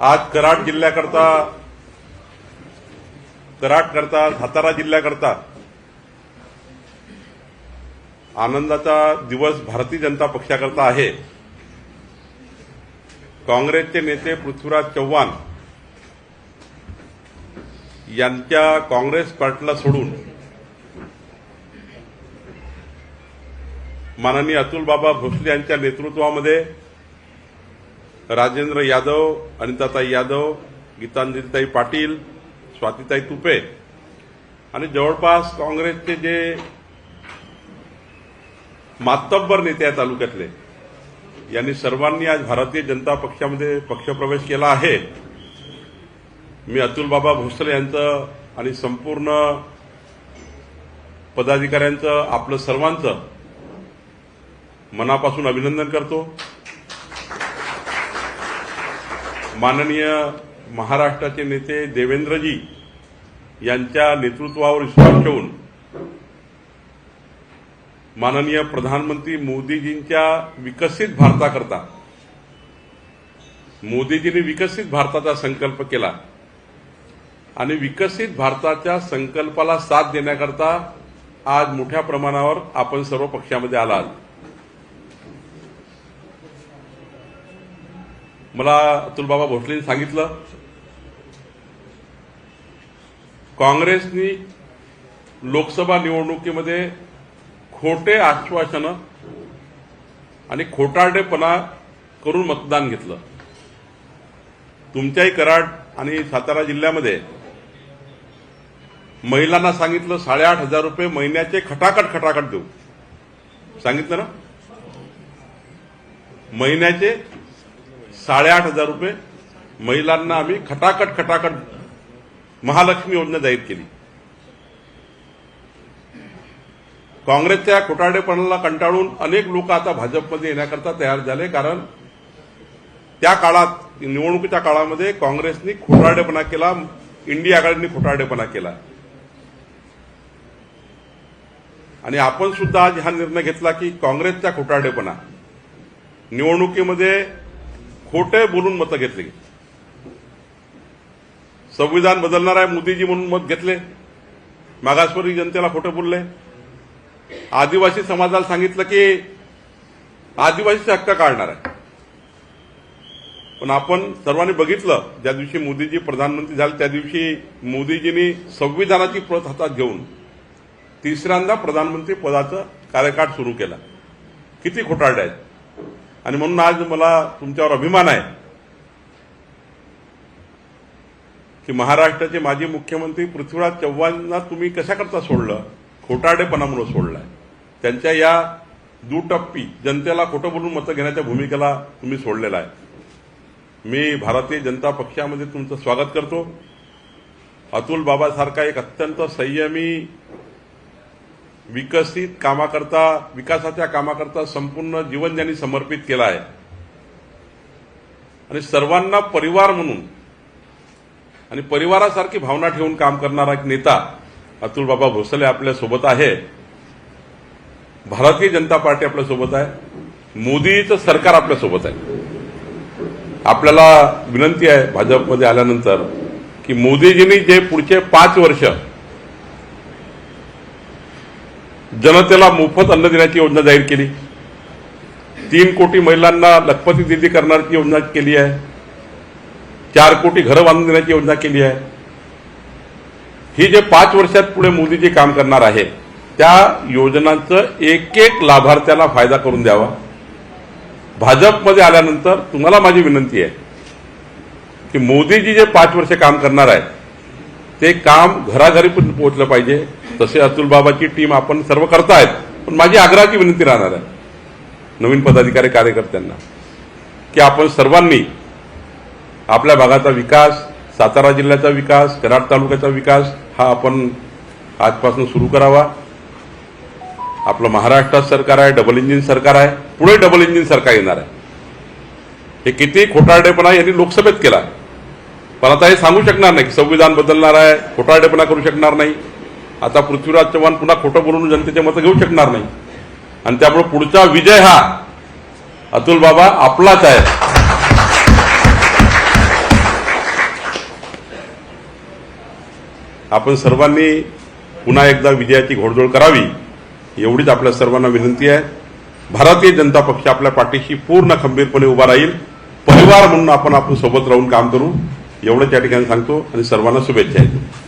आज कराड जिल्ह्याकरता कराड करता सातारा जिल्ह्याकरता आनंदाचा दिवस भारतीय जनता पक्षाकरता आहे. काँग्रेसचे नेते पृथ्वीराज चव्हाण यांच्या काँग्रेस पार्टीला सोडून माननीय अतुलबाबा भोसले यांच्या नेतृत्वामध्ये राजेंद्र यादव अनिताताई यादव गीतांजलीताई पाटील स्वातीताई तुपे. आणि जवळपास काँग्रेसचे जे मातब्बर नेते आहेत तालुक्यातले यांनी सर्वांनी आज भारतीय जनता पक्षामध्ये पक्षप्रवेश केला आहे. मी अतुलबाबा भोसले यांचं आणि संपूर्ण पदाधिकाऱ्यांचं आपलं सर्वांचं मनापासून अभिनंदन करतो. माननीय महाराष्ट्राचे नेते देवेंद्रजी यांच्या नेतृत्वावर विश्वास ठेवून माननीय प्रधानमंत्री मोदीजींच्या विकसित भारताकरता मोदीजींनी विकसित भारताचा संकल्प केला आणि विकसित भारताच्या संकल्पाला साथ देण्याकरता आज मोठ्या प्रमाणावर आपण सर्व पक्षामध्ये आलात मला अतुलबाबा भोसलेंनी सांगितलं काँग्रेसनी लोकसभा निवडणुकीमध्ये खोटे आश्वासनं आणि खोटारडेपणा करून मतदान घेतलं. तुमच्याही कराड आणि सातारा जिल्ह्यामध्ये महिलांना सांगितलं साडेआठ हजार रुपये महिन्याचे खटाखट खटाखट देऊ. सांगितलं ना? महिन्याचे साडेआठ हजार रुपये महिलांना आम्ही खटाखट खटाखट महालक्ष्मी योजना जाहीर केली. काँग्रेसच्या खोटाडेपणाला कंटाळून अनेक लोक आता भाजपमध्ये येण्याकरता तयार झाले कारण त्या काळात निवडणुकीच्या काळामध्ये काँग्रेसनी खोटारडेपणा केला इंडिया आघाडीने खोटारडेपणा केला. आणि आपण सुद्धा आज हा निर्णय घेतला की काँग्रेसचा खोटारडेपणा. निवडणुकीमध्ये खोटे बोलून मतं घेतली. संविधान बदलणार आहे मोदीजी म्हणून मत घेतले. मागासवर्गीय जनतेला खोटं बोलले. आदिवासी समाजाला सांगितलं की आदिवासीचे हक्क काढणार आहे. पण आपण सर्वांनी बघितलं ज्या दिवशी मोदीजी प्रधानमंत्री झाले त्या दिवशी मोदीजींनी संविधानाची प्रत हातात घेऊन तिसऱ्यांदा प्रधानमंत्री पदाचा कार्यकाळ सुरू केला. किती खोटारडे आहेत. आणि म्हणून आज मला तुमच्यावर अभिमान आहे की महाराष्ट्राचे माजी मुख्यमंत्री पृथ्वीराज चव्हाणांना तुम्ही कशाकरता सोडलं? खोटारडेपणामुळे सोडलाय. त्यांच्या या दुटप्पी जनतेला खोटं बोलून मतं घेण्याच्या भूमिकेला तुम्ही सोडलेला आहे. मी भारतीय जनता पक्षामध्ये तुमचं स्वागत करतो. अतुल बाबासारखा एक अत्यंत संयमी विकसित कामाकरता विकासाच्या कामाकरता संपूर्ण जीवन ज्यांनी समर्पित केलं आहे. आणि सर्वांना परिवार म्हणून आणि परिवारासारखी भावना ठेवून काम करणारा एक नेता अतुल बाबा भोसले आपल्यासोबत आहे. भारतीय जनता पार्टी आपल्यासोबत आहे. मोदीचं सरकार आपल्यासोबत आहे. आपल्याला विनंती आहे भाजपमध्ये आल्यानंतर की मोदीजींनी जे पुढचे पाच वर्ष जनतेला मोफत अन्न देण्याची योजना जाहीर केली. तीन कोटी महिलांना लखपती दिल्ली करण्याची योजना केली आहे. चार कोटी घरं बांधून देण्याची योजना केली आहे. ही जे पाच वर्षात पुढे मोदीजी काम करणार आहे त्या योजनांचं एक एक लाभार्थ्याला फायदा करून द्यावा. भाजपमध्ये आल्यानंतर तुम्हाला माझी विनंती आहे की मोदीजी जे पाच वर्ष काम करणार आहेत ते काम घराघरी पण पोहोचलं पाहिजे. तसे अतुल बाबाची टीम आपण सर्व करतायत पण माझी आग्रहाची विनंती राहणार आहे नवीन पदाधिकारी कार्यकर्त्यांना की आपण सर्वांनी आपल्या भागाचा विकास सातारा जिल्ह्याचा विकास कराड तालुक्याचा विकास हा आपण आजपासून सुरू करावा. आपलं महाराष्ट्रात सरकार आहे डबल इंजिन सरकार आहे पुढे डबल इंजिन सरकार येणार आहे. हे किती खोटारडेपणा यांनी लोकसभेत केला पण आता हे सांगू शकणार नाही की संविधान बदलणार आहे खोटारडेपणा करू शकणार नाही. आता पृथ्वीराज चव्हाण पुन्हा खोटं बोलून जनतेचे मतं घेऊ शकणार नाही. आणि त्यामुळे पुढचा विजय हा अतुल बाबा आपलाच आहे. आपण सर्वांनी पुन्हा एकदा विजयाची घोडदोड करावी एवढीच आपल्या सर्वांना विनंती आहे. भारतीय जनता पक्ष आपल्या पाठीशी पूर्ण खंबीरपणे उभा राहील. परिवार म्हणून आपण आपण सोबत राहून काम करू. एवढंच त्या ठिकाणी सांगतो आणि सर्वांना शुभेच्छा आहेत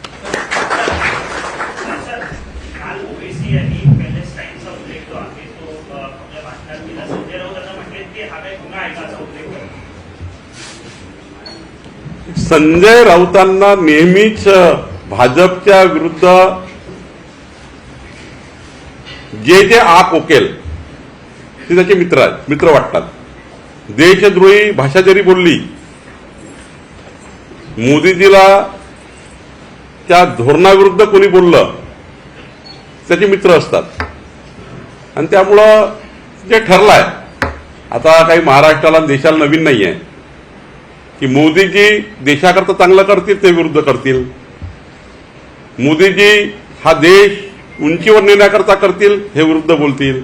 संजय राऊतांना नेहमीच भाजपच्या विरुद्ध जे जे आप ओकेल ते त्याचे मित्र आहेत मित्र वाटतात. देशद्रोही भाषा जरी बोलली मोदीजीला त्या धोरणाविरुद्ध कोणी बोललं त्याचे मित्र असतात. आणि त्यामुळं जे ठरलंय आता काही महाराष्ट्राला देशाला नवीन नाही आहे की मोदीजी देशाकरता चांगलं करतील ते विरुद्ध करतील. मोदीजी हा देश उंचीवर नेण्याकरता करतील हे विरुद्ध बोलतील.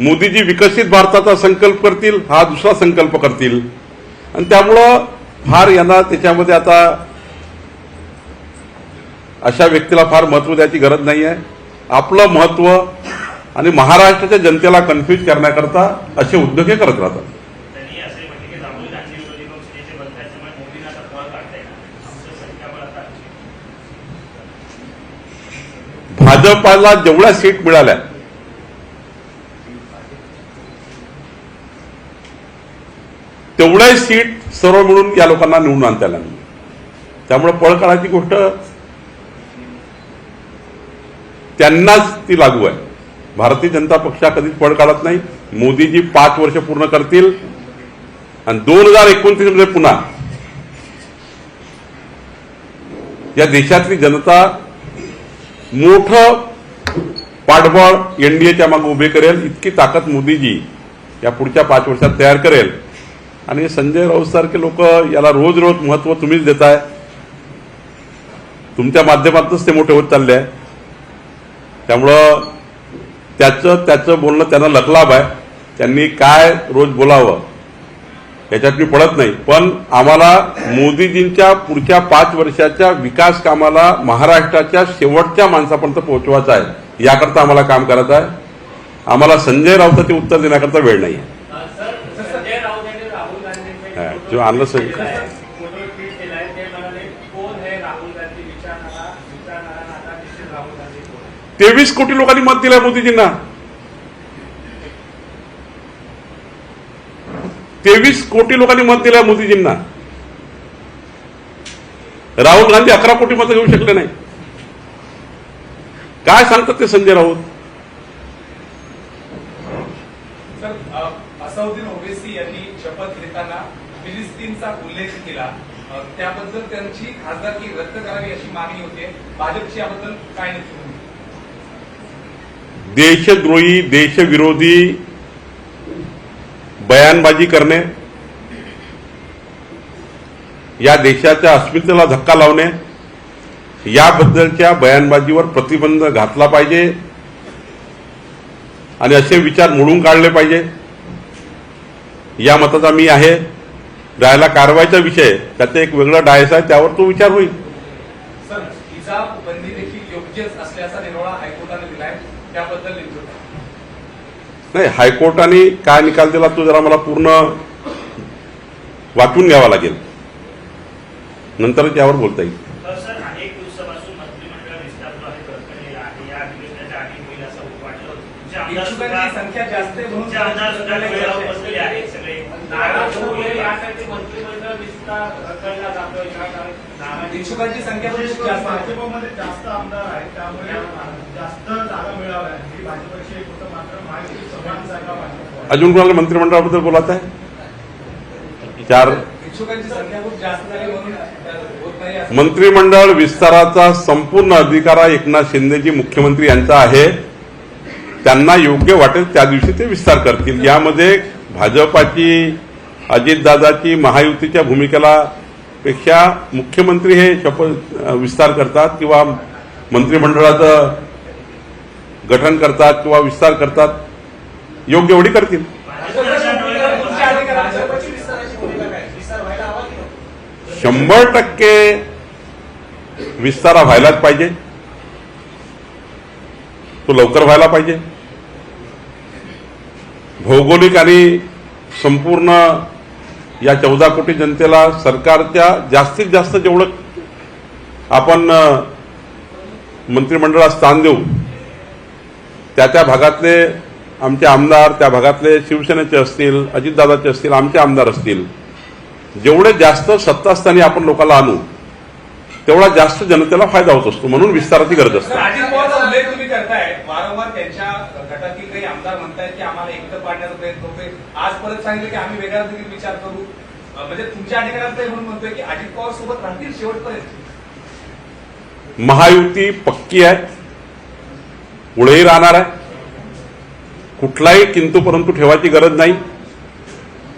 मोदीजी विकसित भारताचा संकल्प करतील हा दुसरा संकल्प करतील. आणि त्यामुळं फार यांना त्याच्यामध्ये आता अशा व्यक्तीला फार महत्त्व द्यायची गरज नाही आहे आपलं महत्त्व आणि महाराष्ट्राच्या जनतेला कन्फ्यूज करण्याकरता असे उद्योग हे करत राहतात त्यांनी असे म्हटले की राहुल गांधी विरोधी पक्षाचे बंद त्याच्यामुळे मोदींना आता फळ काढता येणार आमचं संख्याबळ आता भाजपाला जेवढ्या सीट मिळाल्या. तेवढ्या सीट सर्व मिळून या लोकांना निवडून आणता आल्या नाही. त्यामुळे पळ काढायची गोष्ट त्यांनाच ती लागू आहे. भारतीय जनता पक्ष कधीच पळ काढत नाही. मोदीजी पाच वर्ष पूर्ण करतील. आणि दोन हजार एकोणतीसमध्ये पुन्हा. या देशातली जनता मोठं पाठबळ एनडीएच्या मागे उभे करेल इतकी ताकद मोदीजी या पुढच्या पाच वर्षात तयार करेल. आणि संजय राऊत सारखे लोक याला रोज रोज महत्त्व तुम्हीच देताय. तुमच्या माध्यमातूनच ते मोठे होत चालले आहे. त्यामुळं त्याचं त्याचं बोलणं त्यांना लकलाभ आहे. त्यांनी काय रोज बोलावं याच्यात मी पडत नाही. पण आम्हाला मोदीजींच्या पुढच्या पाच वर्षाच्या विकास कामाला महाराष्ट्राच्या शेवटच्या माणसापर्यंत पोहोचवायचं आहे. याकरता आम्हाला काम करायचं आहे. आम्हाला संजय राऊताचे उत्तर देण्याकरता वेळ नाही आहे सर संजय राऊत यांनी राहुल गांधींकडे जो आणलं सर. ते म्हणाले कोण है राहुल गांधी? विचारणारा विचारणारा नाता निश्चित राहुल गांधी कोण? आहे?" तेवीस कोटी लोकांनी मत दिलंय मोदीजींना. तेवीस कोटी लोकांनी मत दिलंय मोदीजींना. राहुल गांधी अकरा कोटी मतं घेऊ शकले नाही. काय सांगतात ते संजय राऊत? सर अ, असौद्दीन ओवेसी यांनी शपथ घेताना फिलिस्तीनचा उल्लेख केला. त्याबद्दल त्यांची खासदारकी रद्द करावी अशी मागणी होते. भाजपची याबद्दल काय? देशद्रोही देशविरोधी बयानबाजी करणे या देशाच्या अस्मितेला धक्का लावणे याबद्दलच्या बयानबाजीवर प्रतिबंध घातला पाहिजे आणि असे विचार मोडून काढले पाहिजे. या मताचा मी आहे. राहिला कारवाईचा विषय त्याचा एक वेगळा डायस आहे त्यावर तो विचार होईल? नाही हायकोर्टाने काय निकाल दिला तो जरा मला पूर्ण वाचून घ्यावा लागेल. नंतरच यावर बोलता येईल तर सर अनेक दिवसापासून मंत्रिमंडळ विस्तार जो आहे तडफडलेला आहे या अधिवेशनाच्या आधी होईल असं वाटलं इच्छुकांची संख्या जास्त आहे म्हणून बसलेले आहेत सगळे. यासाठी मंत्रिमंडळ विस्तार जातोय. संख्या पण खूप जास्त आहे. भाजपमध्ये जास्त आमदार आहेत. त्यामुळे जास्त जागा मिळाव्या ही भाजपची एक होतं मात्र समान जागा भाजप अजून कोणाला मंत्रिमंडळाबद्दल बोलायचं आहे? चार. इच्छुकांची संख्या खूप जास्त झाली म्हणून मंत्रिमंडळ विस्ताराचा संपूर्ण अधिकार एकनाथ शिंदेजी मुख्यमंत्री यांचा आहे. त्यांना योग्य वाटेल त्या दिवशी ते विस्तार करतील. यामध्ये भाजपाची अजितदादाची महायुतीच्या भूमिकेला पेक्षा मुख्यमंत्री हे शपथ विस्तार करतात किंवा मंत्रिमंडळाचं गठन करतात किंवा विस्तार करतात योग्य एवढी करतील. शंभर टक्के विस्तारा व्हायलाच पाहिजे. तो लवकर व्हायला पाहिजे. भौगोलिक आणि संपूर्ण या चौदा कोटी जनतेला सरकारच्या जास्तीत जास्त जेवढं आपण मंत्रिमंडळात स्थान देऊ त्या त्या भागातले आमचे आमदार त्या भागातले शिवसेनेचे असतील अजितदादाचे असतील आमचे आमदार असतील जेवढे जास्त सत्तास्थानी आपण लोकांना आणू तेवढा जास्त जनतेला फायदा होत असतो म्हणून विस्ताराची गरज असते तर अजित पवारचा उल्लेख तुम्ही करताय वारंवार त्यांच्या गटातील काही आमदार म्हणतायत की आम्हाला एकटं पाडण्याचा प्रयत्न होतोय आज परत सांगितलं की आम्ही वेगळा देखील विचार करू. म्हणजे तुमच्या अधिकारात म्हणून म्हणतोय की अजित पवार सोबत राहतील शेवटपर्यंत. महायुती पक्की आहे. पुढेही राहणार आहे. कुठलाही किंतू परंतु ठेवायची गरज नाही.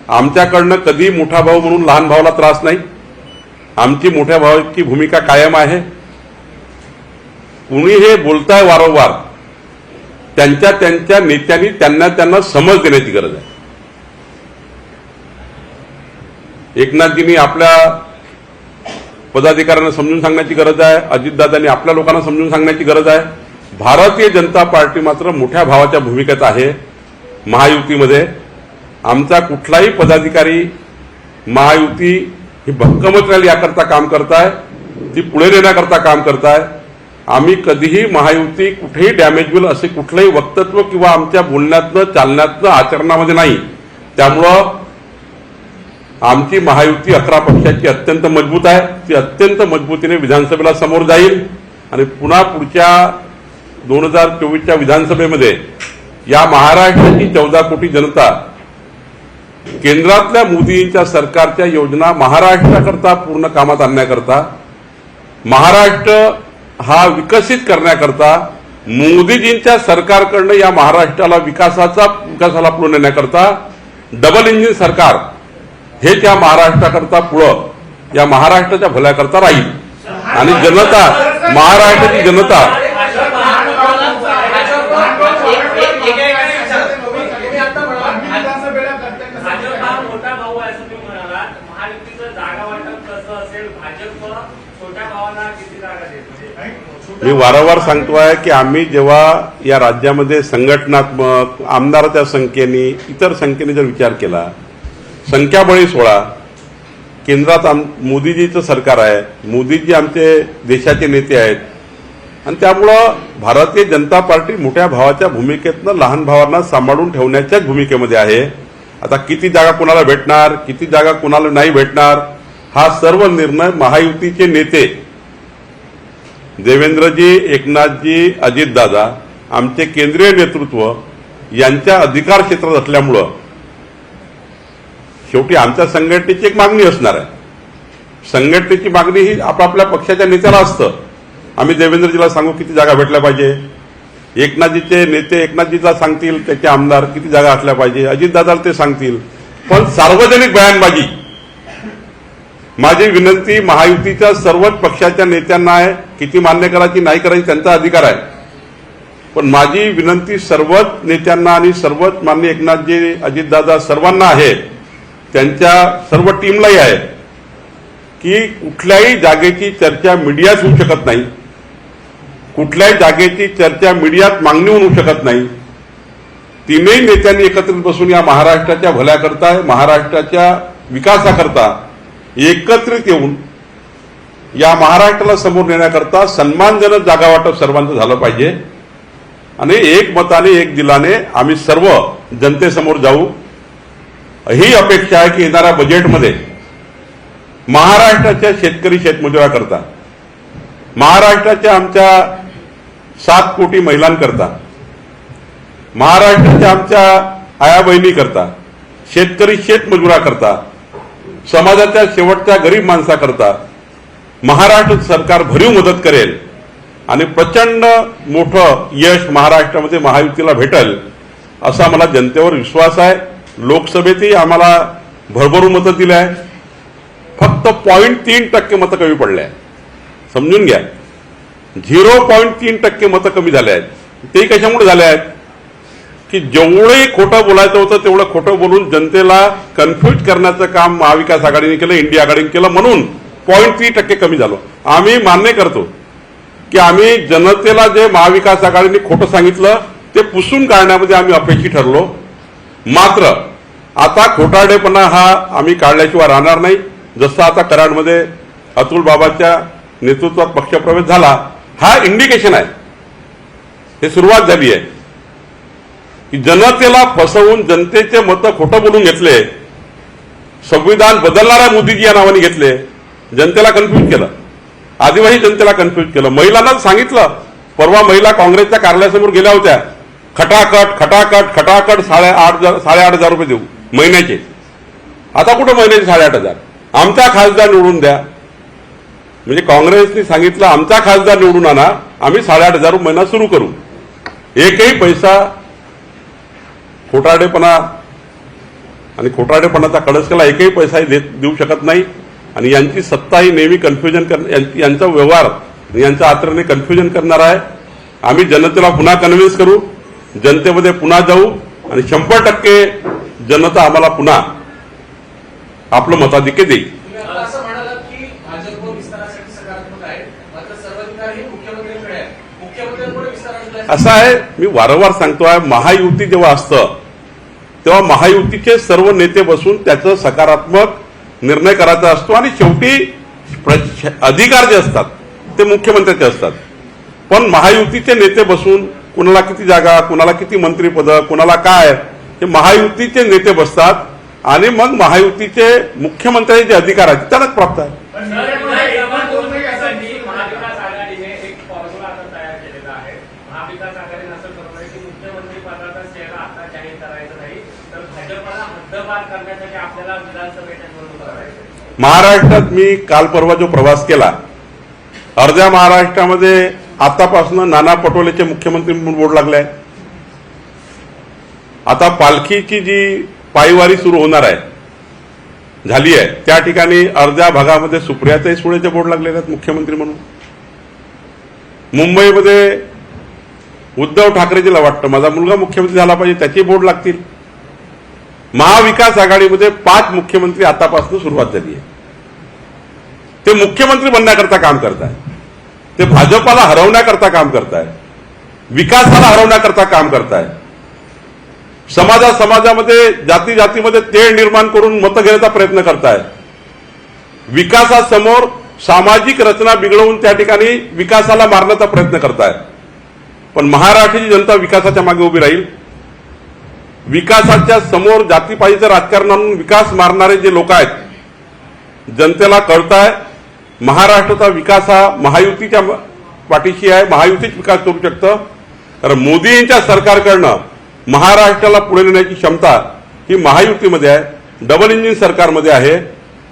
आमच्याकडनं कधी मोठा भाऊ म्हणून लहान भावाला त्रास नाही. आमची मोठ्या भावाची भूमिका कायम आहे. कुणी हे बोलताय वारंवार त्यांच्या त्यांच्या नेत्यांनी त्यांना त्यांना समज देण्याची गरज आहे. एकनाथजींनी आपल्या पदाधिकाऱ्यांना समजून सांगण्याची गरज आहे. अजितदादांनी आपल्या लोकांना समजून सांगण्याची गरज आहे. भारतीय जनता पार्टी मात्र मोठ्या भावाच्या भूमिकेत आहे महायुतीमध्ये. आमचा कुठलाही पदाधिकारी महायुती ही भक्कमच राहील याकरता काम करताय ती पुढे नेण्याकरता काम करताय. आम्ही कधीही महायुती कुठेही डॅमेज होईल असे कुठलंही वक्तव्य किंवा आमच्या बोलण्यातनं चालण्यातनं आचरणामध्ये नाही. त्यामुळं आमची महायुती अकरा पक्षाची अत्यंत मजबूत आहे. ती अत्यंत मजबूतीने विधानसभेला समोर जाईल. आणि पुन्हा पुढच्या दोन हजार चोवीसच्या विधानसभेमध्ये या महाराष्ट्राची चौदा कोटी जनता केंद्रातल्या मोदींच्या सरकारच्या योजना महाराष्ट्राकरता पूर्ण कामात आणण्याकरता महाराष्ट्र हा विकसित करण्याकरता मोदीजींच्या सरकारकडनं या महाराष्ट्राला विकासाचा विकासाला पुढे नेण्याकरता डबल इंजिन सरकार हे त्या महाराष्ट्राकरता पुढं या महाराष्ट्राच्या भल्याकरता राहील. आणि जनता महाराष्ट्राची जनता मी वारंवार सांगतो आहे मी वारंवार सांगतोय की आम्ही जेव्हा या राज्यामध्ये संघटनात्मक आमदाराच्या संख्येने इतर संख्येने जर विचार केला संख्याबळी सोळा केंद्रात आम मोदीजीचं सरकार आहे. मोदीजी आमचे देशाचे नेते आहेत. आणि त्यामुळं भारतीय जनता पार्टी मोठ्या भावाच्या भूमिकेतनं लहान भावांना सांभाळून ठेवण्याच्याच भूमिकेमध्ये आहे. आता किती जागा कुणाला भेटणार किती जागा कुणाला नाही भेटणार हा सर्व निर्णय महायुतीचे नेते देवेंद्रजी एकनाथजी अजितदादा आमचे केंद्रीय नेतृत्व यांच्या अधिकार क्षेत्रात असल्यामुळं शेवटी आमच्या संघटनेची एक मागणी असणार आहे. संघटनेची मागणी ही आपापल्या पक्षाच्या नेत्याला असतं. आम्ही देवेंद्रजीला सांगू किती जागा भेटल्या पाहिजे. एकनाथजीचे नेते एकनाथजीला सांगतील त्याचे आमदार किती जागा असल्या पाहिजे अजितदादाला ते सांगतील. पण सार्वजनिक बयानबाजी. माझी विनंती महायुतीच्या सर्वच पक्षाच्या नेत्यांना आहे किती मान्य करायची नाही करायची त्यांचा अधिकार आहे. पण माझी विनंती सर्वच नेत्यांना आणि सर्वच मान्य एकनाथजी अजितदादा सर्वांना आहे. त्यांच्या सर्व टीमलाही आहे की कुठल्याही जागेची चर्चा मीडियात होऊ शकत नाही. कुठल्याही जागेची चर्चा मीडियात मागणी होऊ शकत नाही. तीनही नेत्यांनी एकत्रित बसून या महाराष्ट्राच्या भल्याकरता महाराष्ट्राच्या विकासाकरता एकत्रित येऊन या महाराष्ट्राला समोर नेण्याकरता सन्मानजनक जागा वाटप सर्वांचं झालं पाहिजे. आणि एक मताने एक दिलाने आम्ही सर्व जनतेसमोर जाऊ. ही अपेक्षा आहे की येणाऱ्या बजेटमध्ये महाराष्ट्राच्या शेतकरी शेतमजुराकरता महाराष्ट्राच्या आमच्या सात कोटी महिलांकरता महाराष्ट्राच्या आमच्या आया बहिणीकरता शेतकरी शेतमजुराकरता समाजाच्या शेवटच्या गरीब माणसाकरता महाराष्ट्र सरकार भरीव मदत करेल. आणि प्रचंड मोठं यश महाराष्ट्रामध्ये महायुतीला भेटेल असा मला जनतेवर विश्वास आहे. लोकसभेतही आम्हाला भरभरून मतं दिली आहे फक्त पॉईंट तीन टक्के मतं कमी पडले आहे समजून घ्या. झिरो पॉईंट तीन टक्के मतं कमी झाले आहेत. ते कशामुळे झाले आहेत? की जेवढंही खोटं बोलायचं होतं तेवढं खोटं बोलून जनतेला कन्फ्यूज करण्याचं काम महाविकास आघाडीने केलं इंडिया आघाडीने केलं म्हणून पॉईंट थ्री टक्के कमी झालो. आम्ही मान्य करतो की आम्ही जनतेला जे महाविकास आघाडीने खोटं सांगितलं ते पुसून काढण्यामध्ये आम्ही अपेक्षित ठरलो. मात्र आता खोटारडेपणा हा आम्ही काढल्याशिवाय राहणार नाही. जसं आता कराडमध्ये अतुल बाबाच्या नेतृत्वात पक्षप्रवेश झाला हा इंडिकेशन आहे. हे सुरुवात झाली आहे. की जनतेला फसवून जनतेचे मतं खोटं बोलून घेतले संविधान बदलणाऱ्या मोदीजी या नावाने घेतले जनतेला कन्फ्युज केलं. आदिवासी जनतेला कन्फ्युज केलं. महिलांना सांगितलं परवा महिला काँग्रेसच्या कार्यालयासमोर गेल्या होत्या. खटाखट खटाखट खटाखट साडे आठ साडेआठ हजार रुपये देऊ. महिन्याचे. आता कुठं महिन्याचे साडेआठ हजार? आमचा खासदार निवडून द्या. म्हणजे काँग्रेसने सांगितलं आमचा खासदार निवडून आणा आम्ही साडेआठ हजार रुपये महिना सुरू करू. एकही पैसा खोटाडेपणा आणि खोटाडेपणाचा कळसकेला एकही पैसाही देत देऊ शकत नाही. आणि यांची सत्ता ही नेहमी कन्फ्युजन कर यांचा व्यवहार यांच्या आचरणे कन्फ्युजन करणार आहे. आम्ही जनतेला पुन्हा कन्व्हिन्स करू. जनतेमध्ये पुन्हा जाऊ आणि शंभर टक्के जनता आम्हाला पुन्हा आपलं मताधिक्य देईल. असं आहे. हे आहे. आहे. मी वारंवार सांगतोय महायुती जेव्हा असतं तेव्हा महायुतीचे सर्व नेते बसून त्याचं सकारात्मक निर्णय करायचा असतो आणि शेवटी अधिकार जे असतात ते मुख्यमंत्र्याचे असतात. पण महायुतीचे नेते बसून कुणाला किती जागा कुणाला किती मंत्रीपदं कुणाला काय हे महायुतीचे नेते बसतात आणि मग महायुतीचे मुख्यमंत्र्याचे जे अधिकार आहेत त्यांनाच प्राप्त आहे. महाराष्ट्रात मी काल परवा जो प्रवास केला अर्ध्या महाराष्ट्रामध्ये आतापासून नाना पटोलेचे मुख्यमंत्री म्हणून बोर्ड लागले आहे आता पालखीची जी पायवारी सुरू होणार आहे झाली आहे त्या ठिकाणी अर्ध्या भागामध्ये सुप्रियाताई सुळेचे बोर्ड लागलेले आहेत मुख्यमंत्री म्हणून. मुंबईमध्ये उद्धव ठाकरेजीला वाटतं माझा मुलगा मुख्यमंत्री झाला पाहिजे त्याचे बोर्ड लागतील. महाविकास आघाडीमध्ये पाच मुख्यमंत्री आतापासून सुरुवात झाली आहे. ते मुख्यमंत्री बनण्याकरता काम करताय ते भाजपाला हरवण्याकरता काम करताय. विकासाला हरवण्याकरता काम करताय. समाजा समाजामध्ये जाती जातीमध्ये तेळ निर्माण करून मतं घेण्याचा प्रयत्न करताय. विकासासमोर सामाजिक रचना बिघडवून त्या ठिकाणी विकासाला मारण्याचा प्रयत्न करताय. पण महाराष्ट्राची जनता विकासाच्या मागे उभी राहील. विकासाच्या समोर जातीपाईचं राजकारण आणून विकास मारणारे जे लोक आहेत जनतेला कळताय. महाराष्ट्राचा विकास हा महायुतीच्या पाठीशी आहे महायुतीच विकास करू शकतं. कारण मोदींच्या सरकारकडनं महाराष्ट्राला पुढे नेण्याची क्षमता ही महायुतीमध्ये आहे डबल इंजिन सरकारमध्ये आहे.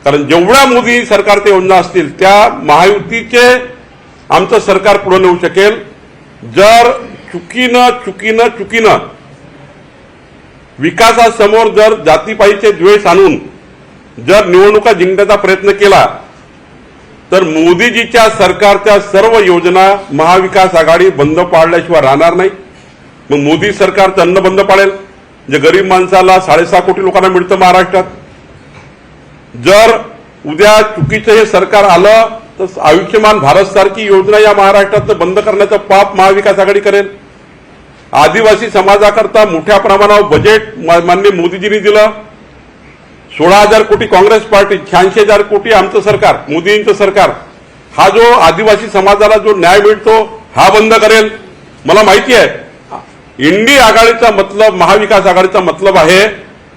कारण जेवढ्या मोदी सरकारचे योजना असतील त्या महायुतीचे आमचं सरकार पुढे नेऊ शकेल. जर चुकीनं चुकीनं चुकीनं विकासासमोर जर जातीपाईचे द्वेष आणून जर निवडणुका जिंकण्याचा प्रयत्न केला तर मोदीजीच्या सरकारच्या सर्व योजना महाविकास आघाडी बंद पाडल्याशिवाय राहणार नाही. मग मोदी सरकारचं अन्न बंद पाडेल. जे गरीब माणसाला साडेसहा कोटी लोकांना मिळतं महाराष्ट्रात. जर उद्या चुकीचं हे सरकार आलं तर आयुष्यमान भारत सारखी योजना या महाराष्ट्रात बंद करण्याचं पाप महाविकास आघाडी करेल. आदिवासी समाजाकरता मोठ्या प्रमाणावर बजेट माननीय मोदीजींनी दिलं. सोळा हजार कोटी काँग्रेस पार्टी शहाऐंशी हजार कोटी आमचं सरकार मोदींचं सरकार. हा जो आदिवासी समाजाला जो न्याय मिळतो हा बंद करेल. मला माहिती आहे इंडी आघाडीचा मतलब महाविकास आघाडीचा मतलब आहे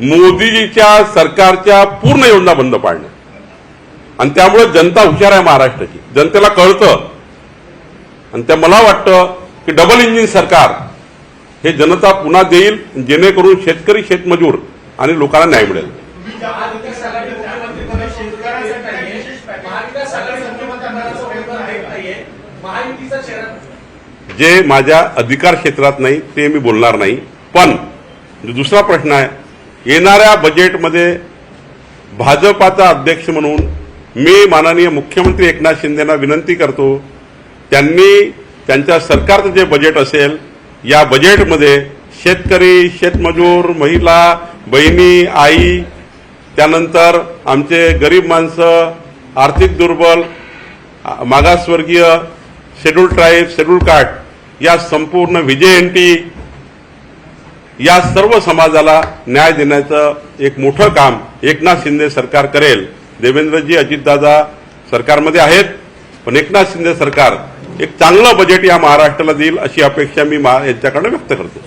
मोदीजीच्या सरकारच्या पूर्ण योजना बंद पाडणे आणि त्यामुळे जनता हुशार आहे महाराष्ट्राची. जनतेला कळतं. आणि त्या मला वाटतं की डबल इंजिन सरकार हे जनता पुन्हा देईल जेणेकरून शेतकरी शेतमजूर आणि लोकांना न्याय मिळेल. महाविकास आघाडी मुख्यमंत्रीपदी शेतकऱ्यांसाठी नाहीये महाविकास आघाडी मुख्यमंत्र्यांचा उमेदवार देत नाहीये. महायुतीचा चेहरा जे माझ्या अधिकार क्षेत्रात नाही ते मी बोलणार नाही. पण दुसरा प्रश्न आहे येणाऱ्या बजेटमध्ये भाजपाचा अध्यक्ष म्हणून मी माननीय मुख्यमंत्री एकनाथ शिंदेना विनंती करतो त्यांनी त्यांच्या सरकारचं जे बजेट असेल या बजेटमध्ये शेतकरी शेतमजूर महिला बहिणी आई त्यानंतर आमचे गरीब माणसं आर्थिक दुर्बल मागासवर्गीय शेड्यूल ट्राईब शेड्यूल कास्ट या संपूर्ण विजयंती या सर्व समाजाला न्याय देण्याचं एक मोठं काम एकनाथ शिंदे सरकार करेल. देवेंद्रजी अजितदादा सरकारमध्ये आहेत पण एकनाथ शिंदे सरकार एक चांगलं बजेट या महाराष्ट्राला देईल अशी अपेक्षा मी मा- यांच्याकडे व्यक्त करतो.